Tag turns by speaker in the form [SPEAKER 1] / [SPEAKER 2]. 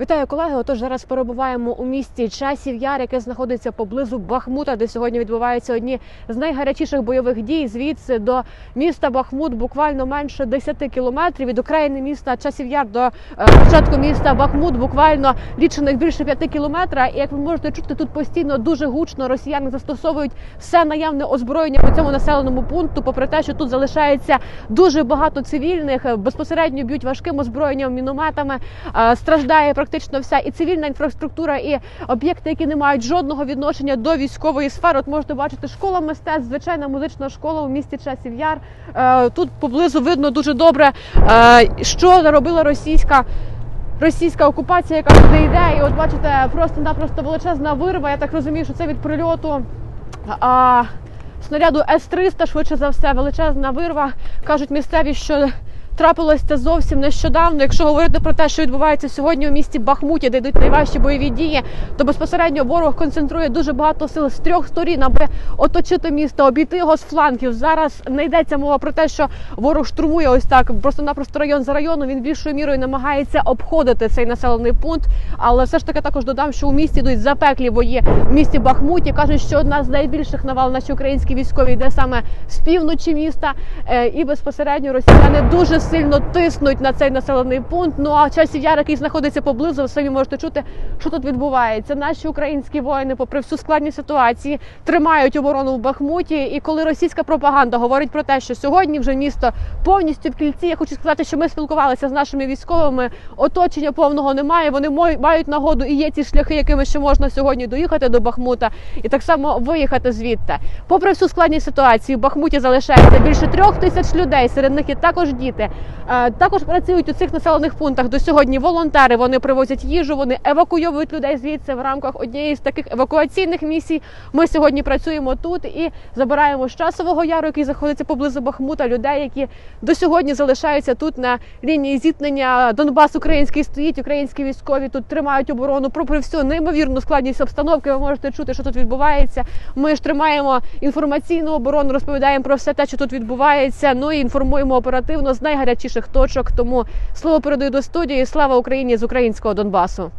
[SPEAKER 1] Вітаю колеги. Отож зараз перебуваємо у місті Часів Яр, яке знаходиться поблизу Бахмута, де сьогодні відбуваються одні з найгарячіших бойових дій. Звідси до міста Бахмут буквально менше 10 кілометрів. Від окраїни міста Часів Яр до е, початку міста Бахмут буквально лічених більше 5 кілометра. І як ви можете чути, тут постійно дуже гучно росіяни застосовують все наявне озброєння по цьому населеному пункту. Попри те, що тут залишається дуже багато цивільних, безпосередньо б'ють важким озброєнням, мінометами. Е, Страждає практично вся і цивільна інфраструктура, і об'єкти, які не мають жодного відношення до військової сфери. От можете бачити школа мистецтв, звичайна музична школа у місті Часів Яр. Е, Тут поблизу видно дуже добре, е, що наробила російська. Російська окупація, яка туди йде, і от бачите, просто-напросто величезна вирва. Я так розумію, що це від прильоту а, снаряду С-300, швидше за все, величезна вирва. Кажуть місцеві, що трапилось це зовсім нещодавно. Якщо говорити про те, що відбувається сьогодні у місті Бахмуті, де йдуть найважчі бойові дії, то безпосередньо ворог концентрує дуже багато сил з трьох сторін, аби оточити місто, обійти його з флангів. Зараз не йдеться мова про те, що ворог штурмує ось так, просто-напросто район за районом. Він більшою мірою намагається обходити цей населений пункт. Але все ж таки також додам, що у місті йдуть запеклі бої в місті Бахмуті. кажуть, що одна з найбільших навал наші українські військові йде саме з півночі міста, Е, і безпосередньо росіяни дуже сильно тиснуть на цей населений пункт. Ну а часів яр, який знаходиться поблизу, ви самі можете чути, що тут відбувається. Наші українські воїни, попри всю складність ситуації, тримають оборону в Бахмуті. І коли російська пропаганда говорить про те, що сьогодні вже місто повністю в кільці, я хочу сказати, що ми спілкувалися з нашими військовими. Оточення повного немає. Вони мають нагоду і є ці шляхи, якими ще можна сьогодні доїхати до Бахмута, і так само виїхати звідти. Попри всю складність ситуації, в Бахмуті залишається більше трьох тисяч людей. Серед них є також діти. Е, Також працюють у цих населених пунктах до сьогодні волонтери. Вони привозять їжу, вони евакуйовують людей звідси в рамках однієї з таких евакуаційних місій. Ми сьогодні працюємо тут і забираємо з часового яру, який знаходиться поблизу Бахмута, людей, які до сьогодні залишаються тут на лінії зіткнення. Донбас український стоїть, українські військові тут тримають оборону. Попри всю неймовірну складність обстановки, ви можете чути, що тут відбувається. Ми ж тримаємо інформаційну оборону, розповідаємо про все те, що тут відбувається. Ну і інформуємо оперативно з найгарячіших точок. Тому слово передаю до студії. Слава Україні з українського Донбасу.